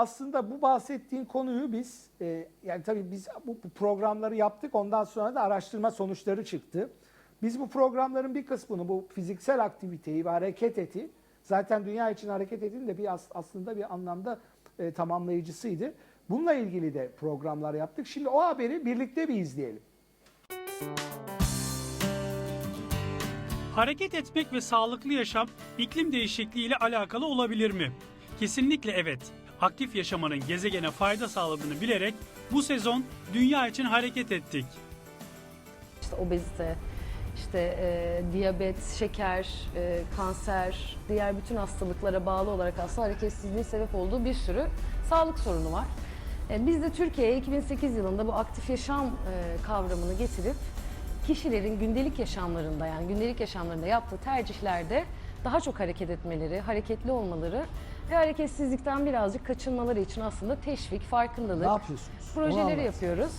Aslında bu bahsettiğin konuyu biz e, yani tabii biz bu bu programları yaptık ondan sonra da araştırma sonuçları çıktı. Biz bu programların bir kısmını bu fiziksel aktiviteyi ve hareket eti zaten dünya için hareket etin de bir as- aslında bir anlamda e, tamamlayıcısıydı. Bununla ilgili de programlar yaptık. Şimdi o haberi birlikte bir izleyelim. Hareket etmek ve sağlıklı yaşam iklim değişikliği ile alakalı olabilir mi? Kesinlikle evet. Aktif yaşamanın gezegene fayda sağladığını bilerek bu sezon dünya için hareket ettik. İşte obezite, işte e, diyabet, şeker, e, kanser, diğer bütün hastalıklara bağlı olarak aslında hareketsizliğin sebep olduğu bir sürü sağlık sorunu var. E, biz de Türkiye'ye 2008 yılında bu aktif yaşam e, kavramını getirip kişilerin gündelik yaşamlarında yani gündelik yaşamlarında yaptığı tercihlerde daha çok hareket etmeleri, hareketli olmaları ve hareketsizlikten birazcık kaçınmaları için aslında teşvik, farkındalık Ne yapıyorsunuz? Onu projeleri anlat. yapıyoruz.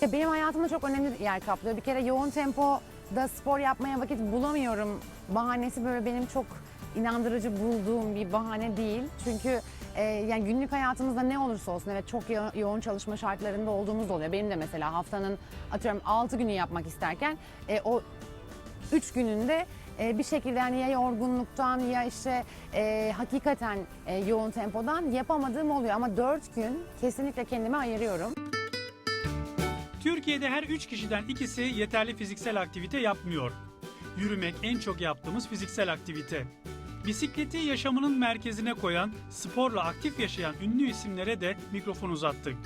Ya Benim hayatımda çok önemli yer kaplıyor. Bir kere yoğun tempoda spor yapmaya vakit bulamıyorum. Bahanesi böyle benim çok inandırıcı bulduğum bir bahane değil. Çünkü e, yani günlük hayatımızda ne olursa olsun evet çok yo- yoğun çalışma şartlarında olduğumuz da oluyor. Benim de mesela haftanın atıyorum 6 günü yapmak isterken e, o 3 gününde e, bir şekilde hani ya yorgunluktan ya işte e, hakikaten e, yoğun tempodan yapamadığım oluyor. Ama 4 gün kesinlikle kendime ayırıyorum. Türkiye'de her 3 kişiden ikisi yeterli fiziksel aktivite yapmıyor. Yürümek en çok yaptığımız fiziksel aktivite. Bisikleti yaşamının merkezine koyan, sporla aktif yaşayan ünlü isimlere de mikrofon uzattık.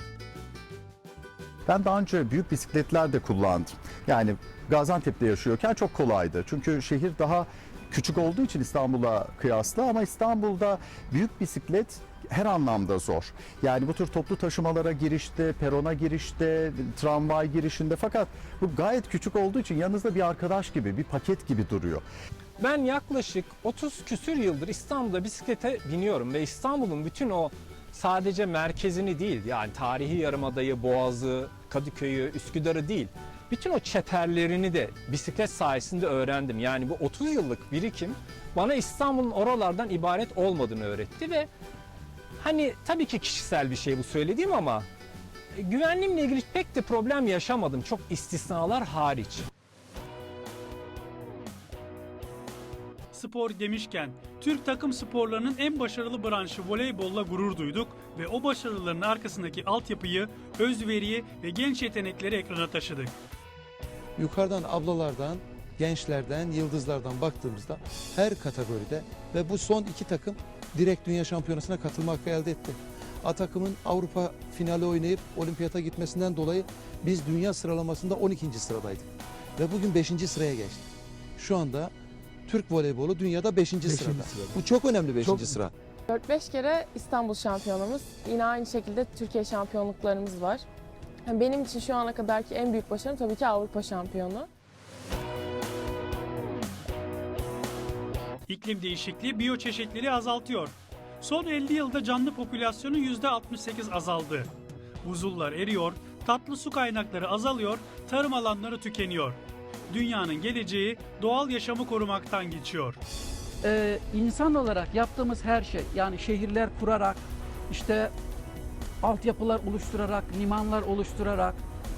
Ben daha önce büyük bisikletler de kullandım. Yani Gaziantep'te yaşıyorken çok kolaydı. Çünkü şehir daha küçük olduğu için İstanbul'a kıyasla ama İstanbul'da büyük bisiklet her anlamda zor. Yani bu tür toplu taşımalara girişte, perona girişte, tramvay girişinde fakat bu gayet küçük olduğu için yanınızda bir arkadaş gibi, bir paket gibi duruyor. Ben yaklaşık 30 küsür yıldır İstanbul'da bisiklete biniyorum ve İstanbul'un bütün o sadece merkezini değil yani tarihi yarımadayı, Boğaz'ı, Kadıköy'ü, Üsküdar'ı değil. Bütün o çeperlerini de bisiklet sayesinde öğrendim. Yani bu 30 yıllık birikim bana İstanbul'un oralardan ibaret olmadığını öğretti ve hani tabii ki kişisel bir şey bu söylediğim ama e, güvenliğimle ilgili pek de problem yaşamadım. Çok istisnalar hariç. Spor demişken Türk takım sporlarının en başarılı branşı voleybolla gurur duyduk ve o başarıların arkasındaki altyapıyı, özveriyi ve genç yetenekleri ekrana taşıdık. Yukarıdan ablalardan, gençlerden, yıldızlardan baktığımızda her kategoride ve bu son iki takım direkt dünya şampiyonasına katılma hakkı elde etti. A takımın Avrupa finali oynayıp olimpiyata gitmesinden dolayı biz dünya sıralamasında 12. sıradaydık. Ve bugün 5. sıraya geçtik. Şu anda Türk voleybolu dünyada 5. sırada. sırada. Bu çok önemli 5. Çok- sıra. 4-5 kere İstanbul şampiyonumuz. Yine aynı şekilde Türkiye şampiyonluklarımız var. Yani Benim için şu ana kadarki en büyük başarım tabii ki Avrupa şampiyonu. İklim değişikliği biyoçeşitliliği azaltıyor. Son 50 yılda canlı popülasyonu %68 azaldı. Buzullar eriyor, tatlı su kaynakları azalıyor, tarım alanları tükeniyor. Dünyanın geleceği doğal yaşamı korumaktan geçiyor. Ee, insan olarak yaptığımız her şey yani şehirler kurarak işte altyapılar oluşturarak, limanlar oluşturarak,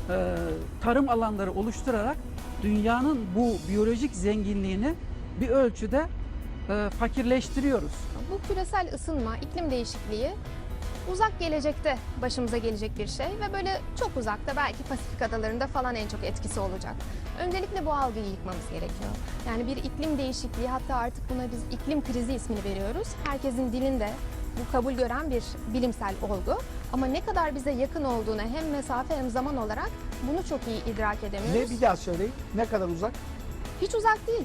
e, tarım alanları oluşturarak dünyanın bu biyolojik zenginliğini bir ölçüde e, fakirleştiriyoruz. Bu küresel ısınma, iklim değişikliği uzak gelecekte başımıza gelecek bir şey ve böyle çok uzakta belki Pasifik adalarında falan en çok etkisi olacak. Öncelikle bu algıyı yıkmamız gerekiyor. Yani bir iklim değişikliği hatta artık buna biz iklim krizi ismini veriyoruz. Herkesin dilinde bu kabul gören bir bilimsel olgu. Ama ne kadar bize yakın olduğunu hem mesafe hem zaman olarak bunu çok iyi idrak edemiyoruz. Ne bir daha söyleyin. Ne kadar uzak? Hiç uzak değil.